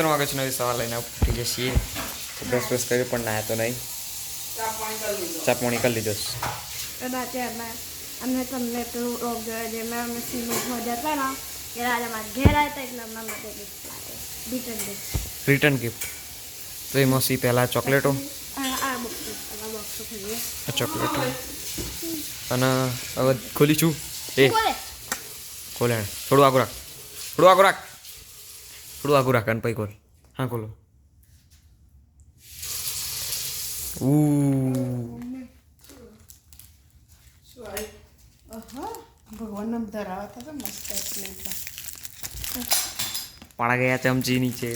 ત્રણ વાગે છે નવી સવાર લઈને ઉઠી જઈએ છીએ. બ્રશ બ્રશ કર્યું પણ નાયા તો નહીં. ચા પાણી કરી લીધો. અમે તમને તો રોગ જોયા જે મેં અમે સિમેન્ટમાં જતા ને કે રાજા મારા ઘેર આવ્યા હતા એટલે અમને માટે રિટર્ન gift. રિટર્ન ગિફ્ટ તો એમાં સી પહેલાં ચોકલેટો. આ આ બોક્સો આ બોક્સો ખોલીએ આ ચોકલેટો. અને હવે ખોલી છું એ ખોલે? ખોલે. થોડું આગળ રાખ. થોડું આગળ રાખ. થોડું આગું રાખ અને પછી ખોલ હા ખોલો ઉ ભગવાનને ધરાવતા તો મસ્ત પ્લેટમાં પાડા ગયા ચમચી નીચે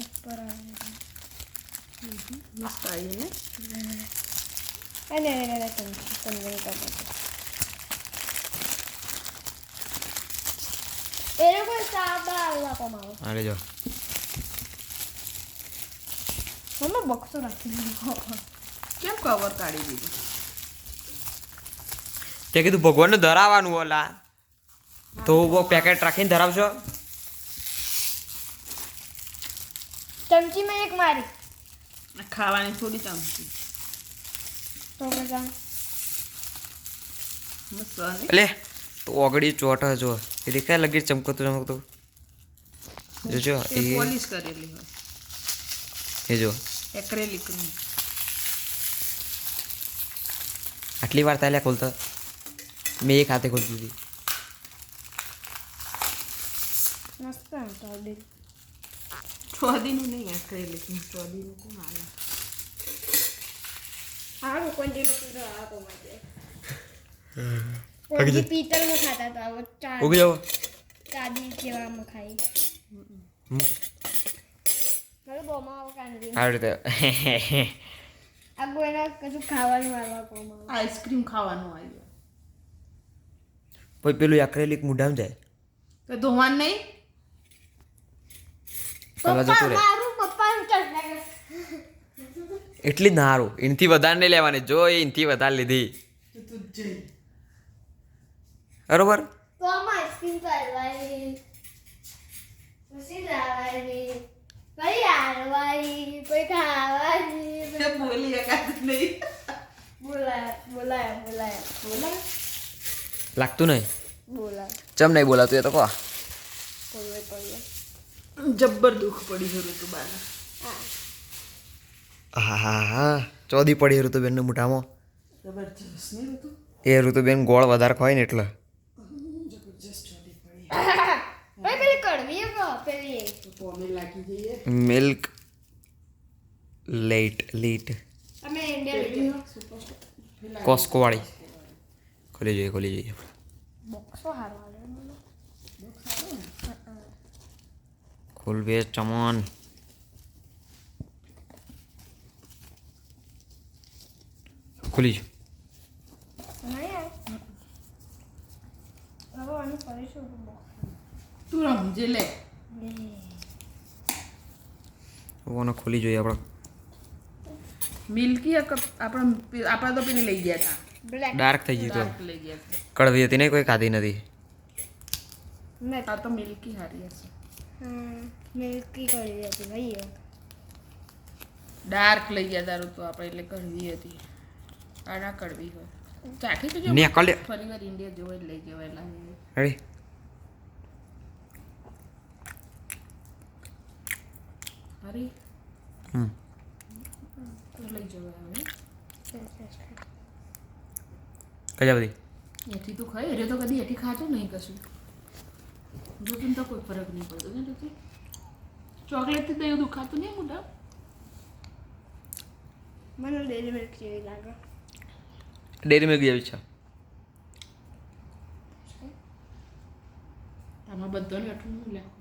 ઉપર આવે. મસ્ત આવી ને અને એને એને તમને તમને નહીં કરતો એ લોકો સાદા આવવા કમાવો અરે જો મમ્મા બોક્સો રાખી દીધો કેમ કવર કાઢી દીધું? તે કીધું ભગવાનને ધરાવવાનું ઓલા. તો બહુ પેકેટ રાખીને ધરાવશો? ચમચીમાં એક મારી. ખાવાની થોડી ચમચી. તો બધા એટલે તો ઓગળી ચોટ જો એ દેખાય લગી ચમકતું ચમકતું? જોજો એ એ પોલિશ કરેલી હોય. એ જો. એક્રેલિકની આટલી વાર તાલ્યા ખોલતા? મેં એક હાથે ખોલી દીધી મસ્ત હતો દિલ ચોદીનું નહીં એક્રેલિકનું ચોદીનું કોણ આવે? હારું કોઈ જેલો પીધો આ તો માટે કોઈ પીતળમાં ખાતા હતા હવે ચા ઉગી જાઓ. ચાદી કેવામાં ખાઈ. આઈસ્ક્રીમ ખાવાનું આવ્યું પછી પેલું એક્રેલિક મુઢામ જાય. તો ધોવાન નહીં? કલર મારું પપ્પા એટલી જ ના એનથી વધારે નહીં લેવાની. જો એનથી વધારે લીધી. બરોબર? તો આમાં આઈસ્ક્રીમ કરવાની પછી પછી હારવાની પછી ખાવાની બોલી એકાદ નહીં બોલાય બોલાય બોલાય બોલાય લાગતું નહીં બોલાય ચમ નહીં બોલાતું એ તો કહો જબ્બર દુઃખ પડી ગયું તું બાને હા હા હા ચોદી પડી ઋતુબેનને મોઢામાં જબરજસ્ત એ ઋતુબેન ગોળ વધારે ખોય ને એટલે કહો પેલી તો પોમે લાગી જઈએ મિલ્ક લેટ લીટ અમે ઇન્ડિયા લીધી કોસ્કો વાળી ખોલી જોઈએ ખોલી જોઈએ બોક્સો ખોલ બે ચમન ખુલી જો નહીં હવે આનું કરીશું તું રમજે લે. ઓને ખોલી જોઈએ આપણે. મિલ્કી આપણે આપણે તો પેલી લઈ ગયા હતા. ડાર્ક થઈ ગયું તો. લઈ ગયા કડવી હતી નહીં કોઈ ખાધી નથી. મેં આ તો મિલ્કી હારી હશે. મિલ્કી કડવી હતી ભાઈ ડાર્ક લઈ ગયા તારું તો આપણે એટલે કડવી હતી. આ ના કડવી હોય. ચાખી તો જો ફરી વાર ઇન્ડિયા જોવા જ લઈ જવાય લાગે. હરી લઈ જવાય હવે. કજા બધી. એથી તું ખાઈ રે તો કદી એથી ખાતો નહીં કશું. ઋતુને તો કોઈ ફરક નહીં પડતો ને ઋતુ ચોકલેટથી તો એવું દુખાતું નહીં મોટા. મને ડેરી મિલ્ક જેવી લાગે. ડેરી મિલ્ક જેવી છે. આમાં બધાને અઠું લાગુ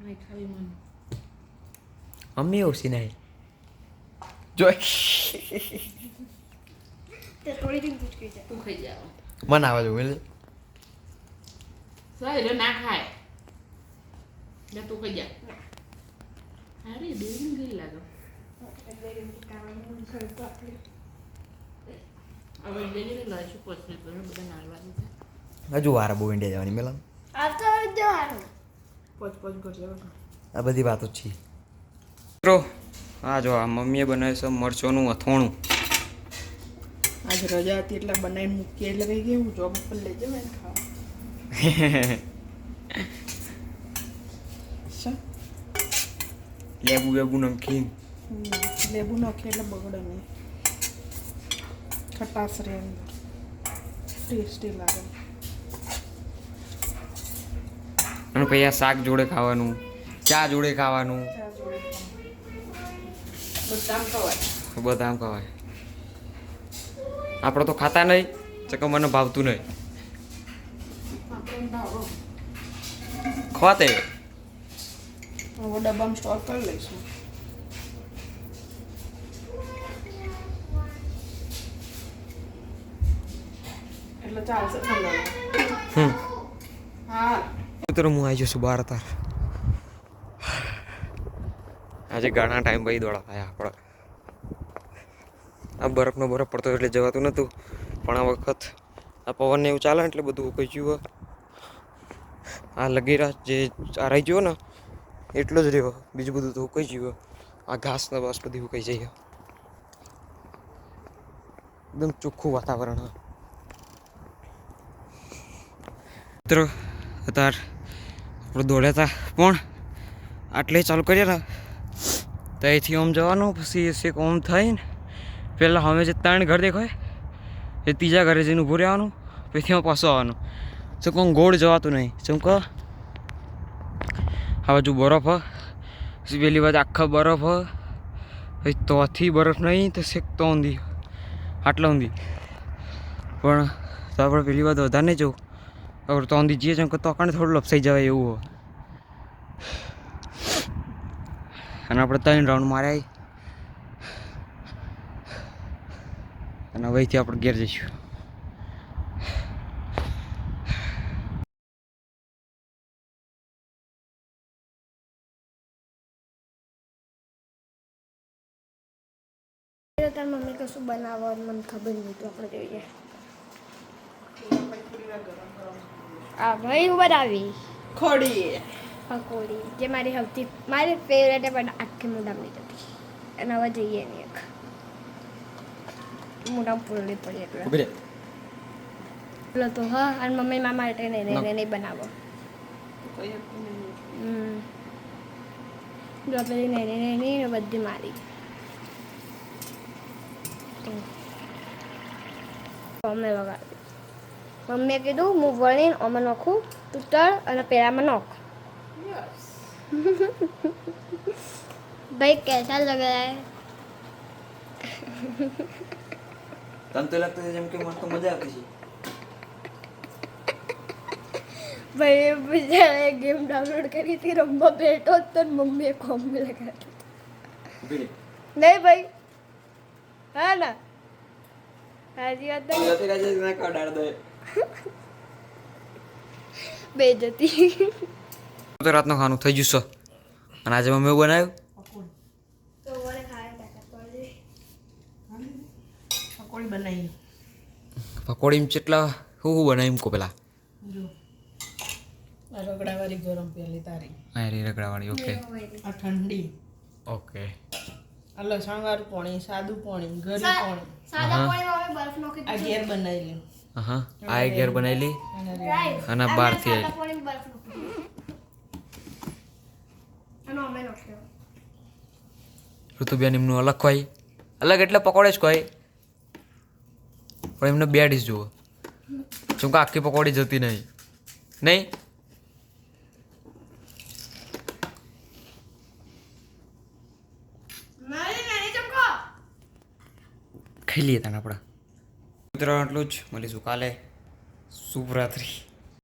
નહીં ખાવી મને મમ્મી ઓછી નહીં જોઈ તે થોડી દિન પૂછકી છે તું ખાઈ જાવ મન આવે જો એટલે સાહેબ રે ના ખાય લે તું ખાઈ જા અરે બેન ગઈ લાગે હજુ વાર બહુ ઇન્ડિયા જવાની મેલમ આવતો જવાનું આ બધી વાતો છે મિત્રો આ જો આ મમ્મીએ બનાવ્યું છે મરચોનું અથોણું. આજ રજા હતી એટલે બનાવીને મૂકીએ એટલે કઈ કેવું જોબ ઉપર લઈ જવાય ને ખાવા. શું? લેબુ વેબુ નમકીન. લેબુ નાખીએ એટલે બગડે નહીં. ખટાશ રહે અંદર. ટેસ્ટી લાગે. અને પછી આ શાક જોડે ખાવાનું ચા જોડે ખાવાનું. બધામ બધા ખવાય. આપણે તો ખાતા નહીં ચકો મને ભાવતું નહીં. ખવાતે. ડબ્બામાં સ્ટોર કરી લઈશું. એટલે ચાલશે ઠંડા. હા. મિત્રો હું આવી જશું બાર તાર આજે ઘણા ટાઈમ પછી દોડા થયા આપણે આ બરફનો બરફ પડતો એટલે જવાતું નહોતું પણ આ વખત આ પવનને એવું ચાલે એટલે બધું ગયું હોય. આ લગીરા જે રહી ગયો ને, એટલો જ રહ્યો બીજું બધું તો ઉકાઈ ગયું. આ ઘાસ ને બસ બધી ઉકાઈ જઈએ એકદમ ચોખ્ખું વાતાવરણ. મિત્રો, અત્યારે આપણે દોડ્યા હતા પણ આટલે ચાલુ કર્યા હતા તો અહીંથી ઓમ જવાનું, પછી એક ઓમ થઈને પહેલાં અમે જે ત્રણ ઘર દેખાય, એ ત્રીજા ઘરે જઈને ઊભું રહેવાનું, પછી એમાં પાછું આવવાનું. કહું ગોળ જવાતું નહીં. કહો આ બાજુ બરફ પછી પેલી બાજુ આખા બરફ પછી તોથી બરફ નહીં, તો શેક તો ઊંધી, આટલા ઊંધી. પણ તો આપણે પેલી બાજુ વધારે નહીં જવું. તો ઊંધી જઈએ છે તો કાણે થોડું લપસાઈ જવાય એવું હોય અને આપણે ત્રણ રાઉન્ડ માર્યા અને હવે અહીંથી આપણે ઘેર જઈશું તાર મમ્મી કશું બનાવવાનું મને ખબર નહીં, તો આપણે જોઈએ. આ ભાઈ હું બનાવી ખોડી. પકોડી જે મારી સૌથી મારી ફેવરેટ પણ આખી મોઢામાં નહીં જતી. અને હવે જઈએ ને એક. મોઢામાં પૂરલી પડી એટલે. પેલો એટલે તો હા અને મમ્મી મારા માટે નહીં નહીં નહીં નહીં બનાવો. કઈ હતું નહીં. હમ. જો પેલી નહીં નહીં નહીં ને બધી મારી. અમે વગાડી મમ્મીએ કીધું હું વળીને અમે નાખું તું તળ અને પેલામાં નાખ. ભાઈ કેસા લગ રહા હે? તને તો લાગતું છે જેમ કે મને તો મજા આવતી છે. ભાઈ બીજા ગેમ ડાઉનલોડ કરી હતી રમવા બેઠો તો મમ્મીએ કોમ લગાડી નહીં ભાઈ. હા ના. હાજી વાત જતી રાજે ના કડાડ દે બે જતી તો રાતનું ખાવાનું થઈ ગયું છે અને આજે મમ્મી બનાવ્યું? પકોડી. બનાવી. પકોડી ચેટલા શું શું બનાવ્યું મૂકો પેલા? રગડાવાળી ગરમ પેલી તારી. હા રે રગડાવાળી ઓકે. આ ઠંડી. ઓકે. આ લસણવાળું પાણી સાદું પાણી ગરી પાણી. સાદા પાણીમાં અમે બરફ નાખી આ ઘેર બનાવેલી હા આ ઘેર બનાવેલી અને બહારથી આવેલી ઋતુબેન એમનું અલગ કોઈ અલગ એટલે પકોડે જ કોઈ પણ એમને બે ડીશ જુઓ. શું કે આખી પકોડી જતી નહીં. નહીં? ખાઈ લઈએ તને આપણે. મિત્રો આટલું જ. મળીશું કાલે. શુભરાત્રી.